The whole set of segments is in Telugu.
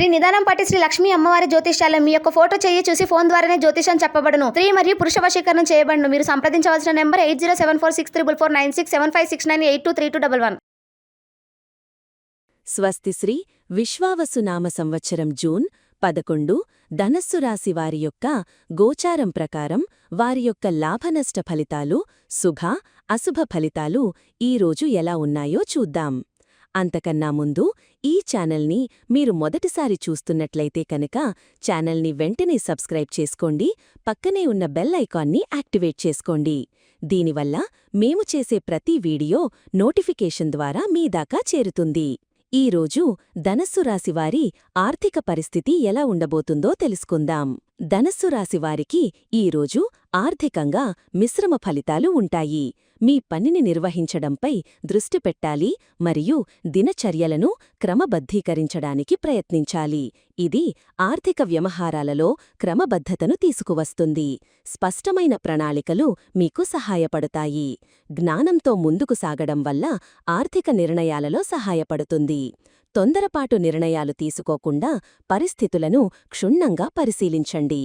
శ్రీ నిదానం పట్టి శ్రీ లక్ష్మీ అమ్మవారి జ్యోతిష్యాలయం మీ యొక్క ఫోటో చేయి చూసి ఫోన్ ద్వారానే జ్యోతిషం చెప్పబడను. స్త్రీ మరియు పురుష వశీకరణం చేయబడను. మీరు సంప్రదించవలసిన number eight zero seven four six triple four nine six seven five six nine eight two three two double one. స్వస్తిశ్రీ విశ్వావసునామ సంవత్సరం జూన్ పదకొండు. ధనస్సు రాశి వారి యొక్క గోచారం ప్రకారం వారి యొక్క లాభనష్ట ఫలితాలు శుభ అశుభ ఫలితాలు ఈరోజు ఎలా ఉన్నాయో చూద్దాం. అంతకన్నా ముందు ఈ ఛానల్ని మీరు మొదటిసారి చూస్తున్నట్లయితే కనుక ఛానల్ని వెంటనే సబ్స్క్రైబ్ చేసుకోండి పక్కనే ఉన్న బెల్ ఐకాన్ని యాక్టివేట్ చేసుకోండి. దీనివల్ల మేము చేసే ప్రతి వీడియో నోటిఫికేషన్ ద్వారా మీ దాకా చేరుతుంది. ఈరోజు ధనస్సు రాశివారి ఆర్థిక పరిస్థితి ఎలా ఉండబోతుందో తెలుసుకుందాం. ధనస్సు రాశివారికి ఈరోజు ఆర్థికంగా మిశ్రమ ఫలితాలు ఉంటాయి. మీ పనిని నిర్వహించడంపై దృష్టి పెట్టాలి మరియు దినచర్యలను క్రమబద్ధీకరించడానికి ప్రయత్నించాలి. ఇది ఆర్థిక వ్యవహారాలలో క్రమబద్ధతను తీసుకువస్తుంది. స్పష్టమైన ప్రణాళికలు మీకు సహాయపడతాయి. జ్ఞానంతో ముందుకు సాగడం వల్ల ఆర్థిక నిర్ణయాలలో సహాయపడుతుంది. తొందరపాటు నిర్ణయాలు తీసుకోకుండా పరిస్థితులను క్షుణ్ణంగా పరిశీలించండి.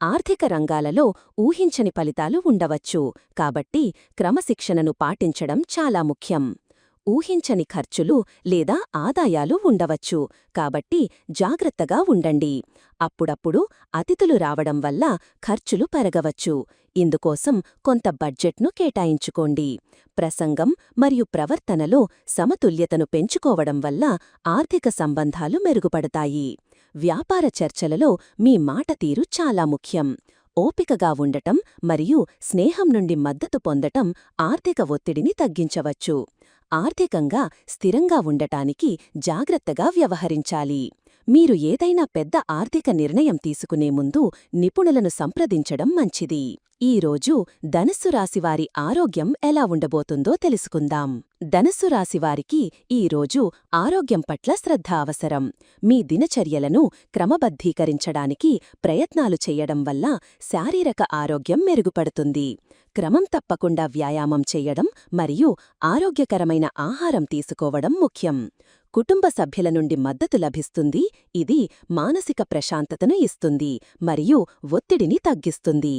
ఆర్థిక రంగాలలో ఊహించని ఫలితాలు ఉండవచ్చు. కాబట్టి క్రమశిక్షణను పాటించడం చాలా ముఖ్యం. ఊహించని ఖర్చులు లేదా ఆదాయాలు ఉండవచ్చు. కాబట్టి జాగ్రత్తగా ఉండండి. అప్పుడప్పుడు అతిథులు రావడం వల్ల ఖర్చులు పెరగవచ్చు. ఇందుకోసం కొంత బడ్జెట్ను కేటాయించుకోండి. ప్రసంగం మరియు ప్రవర్తనలో సమతుల్యతను పెంచుకోవడం వల్ల ఆర్థిక సంబంధాలు మెరుగుపడతాయి. వ్యాపార చర్చలలో మీ మాట తీరు చాలా ముఖ్యం. ఓపికగా ఉండటం మరియు స్నేహం నుండి మద్దతు పొందటం ఆర్థిక ఒత్తిడిని తగ్గించవచ్చు. ఆర్థికంగా స్థిరంగా ఉండటానికి జాగ్రత్తగా వ్యవహరించాలి. మీరు ఏదైనా పెద్ద ఆర్థిక నిర్ణయం తీసుకునే ముందు నిపుణులను సంప్రదించడం మంచిది. ఈరోజు ధనస్సు రాశివారి ఆరోగ్యం ఎలా ఉండబోతుందో తెలుసుకుందాం. ధనస్సు రాశివారికి ఈరోజు ఆరోగ్యం పట్ల శ్రద్ధ అవసరం. మీ దినచర్యలను క్రమబద్ధీకరించడానికి ప్రయత్నాలు చెయ్యడం వల్ల శారీరక ఆరోగ్యం మెరుగుపడుతుంది. క్రమం తప్పకుండా వ్యాయామం చెయ్యడం మరియు ఆరోగ్యకరమైన ఆహారం తీసుకోవడం ముఖ్యం. కుటుంబ సభ్యుల నుండి మద్దతు లభిస్తుంది. ఇది మానసిక ప్రశాంతతను ఇస్తుంది మరియు ఒత్తిడిని తగ్గిస్తుంది.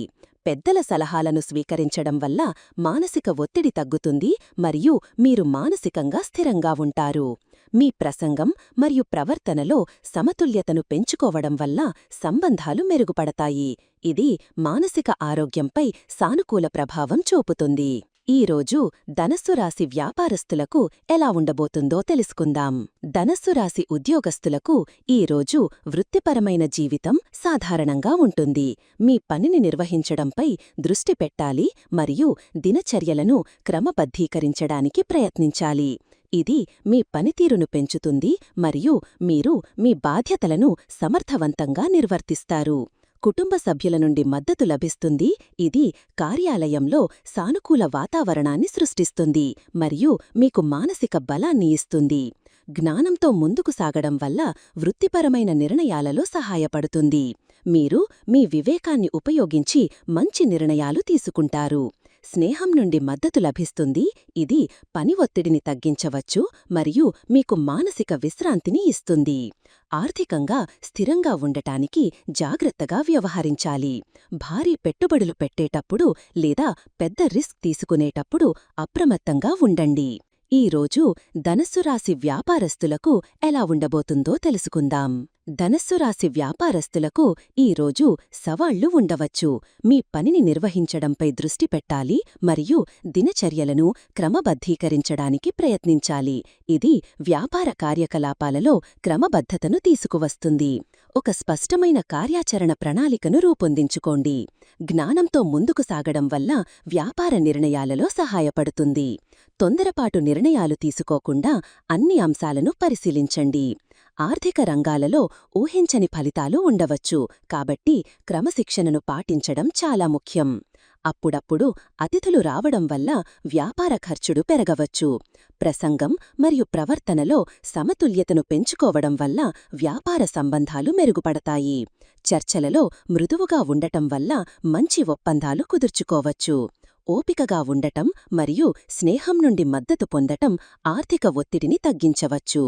పెద్దల సలహాలను స్వీకరించడం వల్ల మానసిక ఒత్తిడి తగ్గుతుంది మరియు మీరు మానసికంగా స్థిరంగా ఉంటారు. మీ ప్రసంగం మరియు ప్రవర్తనలో సమతుల్యతను పెంచుకోవడం వల్ల సంబంధాలు మెరుగుపడతాయి. ఇది మానసిక ఆరోగ్యంపై సానుకూల ప్రభావం చూపుతుంది. ఈరోజు ధనస్సు రాశి వ్యాపారస్తులకు ఎలా ఉండబోతుందో తెలుసుకుందాం. ధనస్సు రాశి ఉద్యోగస్తులకు ఈరోజు వృత్తిపరమైన జీవితం సాధారణంగా ఉంటుంది. మీ పనిని నిర్వహించడంపై దృష్టి పెట్టాలి మరియు దినచర్యలను క్రమబద్ధీకరించడానికి ప్రయత్నించాలి. ఇది మీ పనితీరును పెంచుతుంది మరియు మీరు మీ బాధ్యతలను సమర్థవంతంగా నిర్వర్తిస్తారు. కుటుంబ సభ్యుల నుండి మద్దతు లభిస్తుంది. ఇది కార్యాలయంలో సానుకూల వాతావరణాన్ని సృష్టిస్తుంది మరియు మీకు మానసిక బలాన్ని ఇస్తుంది. జ్ఞానంతో ముందుకు సాగడం వల్ల వృత్తిపరమైన నిర్ణయాలలో సహాయపడుతుంది. మీరు మీ వివేకాన్ని ఉపయోగించి మంచి నిర్ణయాలు తీసుకుంటారు. స్నేహం నుండి మద్దతు లభిస్తుంది. ఇది పని ఒత్తిడిని తగ్గించవచ్చు మరియు మీకు మానసిక విశ్రాంతిని ఇస్తుంది. ఆర్థికంగా స్థిరంగా ఉండటానికి జాగ్రత్తగా వ్యవహరించాలి. భారీ పెట్టుబడులు పెట్టేటప్పుడు లేదా పెద్ద రిస్క్ తీసుకునేటప్పుడు అప్రమత్తంగా ఉండండి. ఈరోజు ధనస్సు రాశి వ్యాపారస్తులకు ఎలా ఉండబోతుందో తెలుసుకుందాం. ధనస్సు రాశి వ్యాపారస్తులకు ఈరోజు సవాళ్ళు ఉండవచ్చు. మీ పనిని నిర్వహించడంపై దృష్టి పెట్టాలి మరియు దినచర్యలను క్రమబద్ధీకరించడానికి ప్రయత్నించాలి. ఇది వ్యాపార కార్యకలాపాలలో క్రమబద్ధతను తీసుకువస్తుంది. ఒక స్పష్టమైన కార్యాచరణ ప్రణాళికను రూపొందించుకోండి. జ్ఞానంతో ముందుకు సాగడం వల్ల వ్యాపార నిర్ణయాలలో సహాయపడుతుంది. తొందరపాటు నిర్ణయాలు తీసుకోకుండా అన్ని అంశాలను పరిశీలించండి. ఆర్థిక రంగాలలో ఊహించని ఫలితాలు ఉండవచ్చు. కాబట్టి క్రమశిక్షణను పాటించడం చాలా ముఖ్యం. అప్పుడప్పుడు అతిథులు రావడం వల్ల వ్యాపార ఖర్చుడు పెరగవచ్చు. ప్రసంగం మరియు ప్రవర్తనలో సమతుల్యతను పెంచుకోవడం వల్ల వ్యాపార సంబంధాలు మెరుగుపడతాయి. చర్చలలో మృదువుగా ఉండటం వల్ల మంచి ఒప్పందాలు కుదుర్చుకోవచ్చు. ఓపికగా ఉండటం మరియు స్నేహం నుండి మద్దతు పొందటం ఆర్థిక ఒత్తిడిని తగ్గించవచ్చు.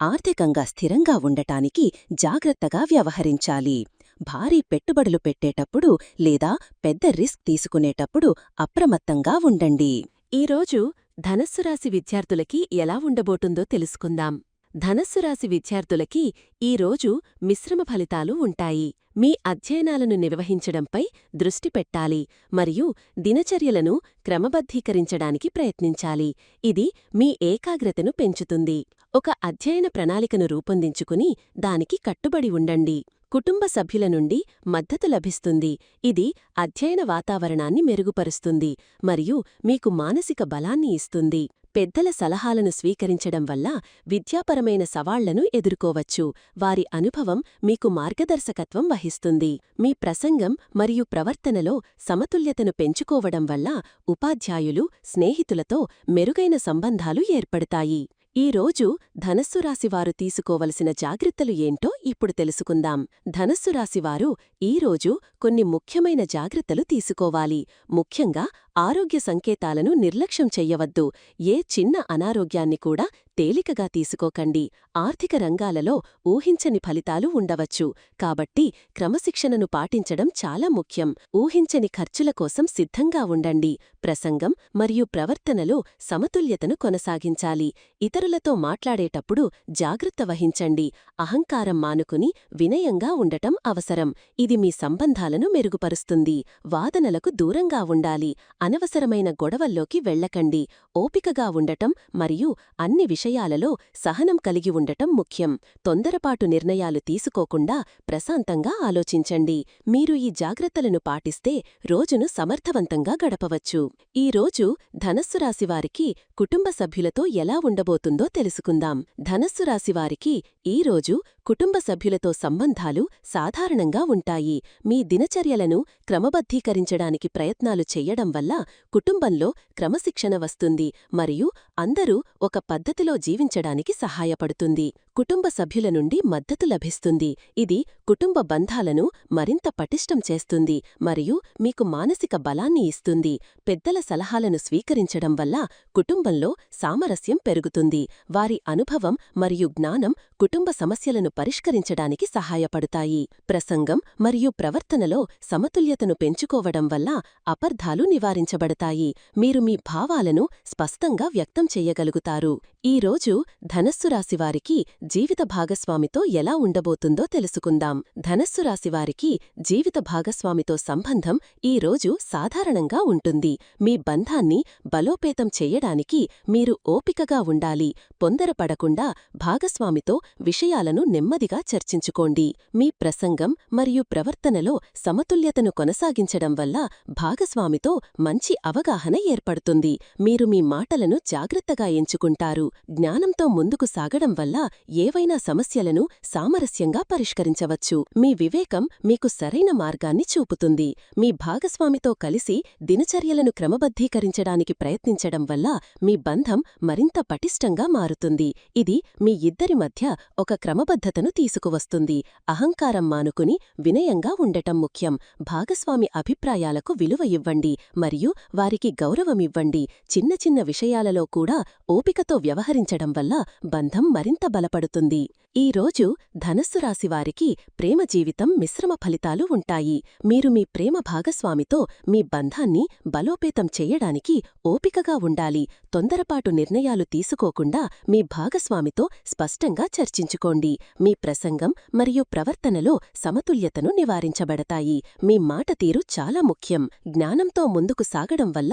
ఆర్థికంగా స్థిరంగా ఉండటానికి జాగ్రత్తగా వ్యవహరించాలి. భారీ పెట్టుబడులు పెట్టేటప్పుడు లేదా పెద్ద రిస్క్ తీసుకునేటప్పుడు అప్రమత్తంగా ఉండండి. ఈరోజు ధనస్సు రాశి విద్యార్థులకి ఎలా ఉండబోతుందో తెలుసుకుందాం. ధనస్సు రాశి విద్యార్థులకి ఈరోజు మిశ్రమ ఫలితాలు ఉంటాయి. మీ అధ్యయనాలను నిర్వహించడంపై దృష్టి పెట్టాలి మరియు దినచర్యలను క్రమబద్ధీకరించడానికి ప్రయత్నించాలి. ఇది మీ ఏకాగ్రతను పెంచుతుంది. ఒక అధ్యయన ప్రణాళికను రూపొందించుకుని దానికి కట్టుబడి ఉండండి. కుటుంబ సభ్యుల నుండి మద్దతు లభిస్తుంది. ఇది అధ్యయన వాతావరణాన్ని మెరుగుపరుస్తుంది మరియు మీకు మానసిక బలాన్ని ఇస్తుంది. పెద్దల సలహాలను స్వీకరించడం వల్ల విద్యాపరమైన సవాళ్ళను ఎదుర్కోవచ్చు. వారి అనుభవం మీకు మార్గదర్శకత్వం వహిస్తుంది. మీ ప్రసంగం మరియు ప్రవర్తనలో సమతుల్యతను పెంచుకోవడం వల్ల ఉపాధ్యాయులు స్నేహితులతో మెరుగైన సంబంధాలు ఏర్పడతాయి. ఈ రోజు ధనస్సు రాశివారు తీసుకోవలసిన జాగ్రత్తలు ఏంటో ఇప్పుడు తెలుసుకుందాం. ధనస్సు రాశివారు ఈ రోజు కొన్ని ముఖ్యమైన జాగ్రత్తలు తీసుకోవాలి. ముఖ్యంగా ఆరోగ్య సంకేతాలను నిర్లక్ష్యం చెయ్యవద్దు. ఏ చిన్న అనారోగ్యాన్ని కూడా తేలికగా తీసుకోకండి. ఆర్థిక రంగాలలో ఊహించని ఫలితాలు ఉండవచ్చు. కాబట్టి క్రమశిక్షణను పాటించడం చాలా ముఖ్యం. ఊహించని ఖర్చుల కోసం సిద్ధంగా ఉండండి. ప్రసంగం మరియు ప్రవర్తనలో సమతుల్యతను కొనసాగించాలి. ఇతరులతో మాట్లాడేటప్పుడు జాగ్రత్త వహించండి. అహంకారం మానుకుని వినయంగా ఉండటం అవసరం. ఇది మీ సంబంధాలను మెరుగుపరుస్తుంది. వాదనలకు దూరంగా ఉండాలి. అనవసరమైన గొడవల్లోకి వెళ్ళకండి. ఓపికగా ఉండటం మరియు అన్ని విషయాలలో సహనం కలిగి ఉండటం ముఖ్యం. తొందరపాటు నిర్ణయాలు తీసుకోకుండా ప్రశాంతంగా ఆలోచించండి. మీరు ఈ జాగ్రత్తలను పాటిస్తే రోజును సమర్థవంతంగా గడపవచ్చు. ఈ రోజు ధనస్సు రాశివారికి కుటుంబ సభ్యులతో ఎలా ఉండబోతుందో తెలుసుకుందాం. ధనస్సు రాశివారికి ఈ రోజు కుటుంబ సభ్యులతో సంబంధాలు సాధారణంగా ఉంటాయి. మీ దినచర్యలను క్రమబద్ధీకరించడానికి ప్రయత్నాలు చెయ్యడం వల్ల కుటుంబంలో క్రమశిక్షణ వస్తుంది మరియు అందరూ ఒక పద్ధతిలో జీవించడానికి సహాయపడుతుంది. కుటుంబ సభ్యుల నుండి మద్దతు లభిస్తుంది. ఇది కుటుంబ బంధాలను మరింత పటిష్టం చేస్తుంది మరియు మీకు మానసిక బలాన్ని ఇస్తుంది. పెద్దల సలహాలను స్వీకరించడం వల్ల కుటుంబంలో సామరస్యం పెరుగుతుంది. వారి అనుభవం మరియు జ్ఞానం కుటుంబ సమస్యలను పరిష్కరించడానికి సహాయపడతాయి. ప్రసంగం మరియు ప్రవర్తనలో సమతుల్యతను పెంచుకోవడం వల్ల అపర్ధాలు నివారించబడతాయి. మీరు మీ భావాలను స్పష్టంగా వ్యక్తం చెయ్యగలుగుతారు ఈ రోజు ధనస్సు రాశివారికి జీవిత భాగస్వామితో ఎలా ఉండబోతుందో తెలుసుకుందాం. ధనస్సు రాశివారికి జీవిత భాగస్వామితో సంబంధం ఈ రోజు సాధారణంగా ఉంటుంది. మీ బంధాన్ని బలోపేతం చేయడానికి మీరు ఓపికగా ఉండాలి. పొందరపడకుండా భాగస్వామితో విషయాలను నెమ్మదిగా చర్చించుకోండి. మీ ప్రసంగం మరియు ప్రవర్తనలో సమతుల్యతను కొనసాగించడం వల్ల భాగస్వామితో మంచి అవగాహన ఏర్పడుతుంది. మీరు మీ మాటలను జాగ్రత్తగా ఎంచుకుంటారు. జ్ఞానంతో ముందుకు సాగడం వల్ల ఏవైనా సమస్యలను సామరస్యంగా పరిష్కరించవచ్చు. మీ వివేకం మీకు సరైన మార్గాన్ని చూపుతుంది. మీ భాగస్వామితో కలిసి దినచర్యలను క్రమబద్ధీకరించడానికి ప్రయత్నించడం వల్ల మీ బంధం మరింత పటిష్టంగా మారుతుంది. ఇది మీ ఇద్దరి మధ్య ఒక క్రమబద్ధతను తీసుకువస్తుంది. అహంకారం మానుకుని వినయంగా ఉండటం ముఖ్యం. భాగస్వామి అభిప్రాయాలకు విలువ ఇవ్వండి మరియు వారికి గౌరవమివ్వండి చిన్న చిన్న విషయాలలో కూడా ఓపికతో వ్యవహరించడం వల్ల బంధం మరింత పడుతుంది. ఈ రోజు ధనస్సు రాశివారికి ప్రేమ జీవితం మిశ్రమ ఫలితాలు ఉంటాయి. మీరు మీ ప్రేమ భాగస్వామితో మీ బంధాన్ని బలోపేతం చేయడానికి ఓపికగా ఉండాలి. తొందరపాటు నిర్ణయాలు తీసుకోకుండా మీ భాగస్వామితో స్పష్టంగా చర్చించుకోండి. మీ ప్రసంగం మరియు ప్రవర్తనలో సమతుల్యతను నివారించబడతాయి. మీ మాట తీరు చాలా ముఖ్యం. జ్ఞానంతో ముందుకు సాగడం వల్ల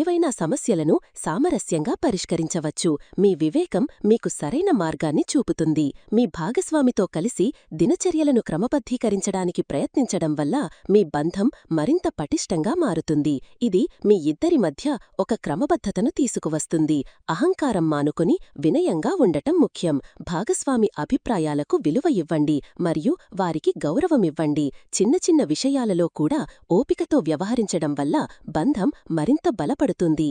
ఏవైనా సమస్యలను సామరస్యంగా పరిష్కరించవచ్చు. మీ వివేకం మీకు సరైన మార్గాన్ని చూపు చూపుతుంది మీ భాగస్వామితో కలిసి దినచర్యలను క్రమబద్ధీకరించడానికి ప్రయత్నించడం వల్ల మీ బంధం మరింత పటిష్టంగా మారుతుంది. ఇది మీ ఇద్దరి మధ్య ఒక క్రమబద్ధతను తీసుకువస్తుంది. అహంకారం మానుకుని వినయంగా ఉండటం ముఖ్యం. భాగస్వామి అభిప్రాయాలకు విలువ ఇవ్వండి మరియు వారికి గౌరవమివ్వండి చిన్న చిన్న విషయాలలో కూడా ఓపికతో వ్యవహరించడం వల్ల బంధం మరింత బలపడుతుంది.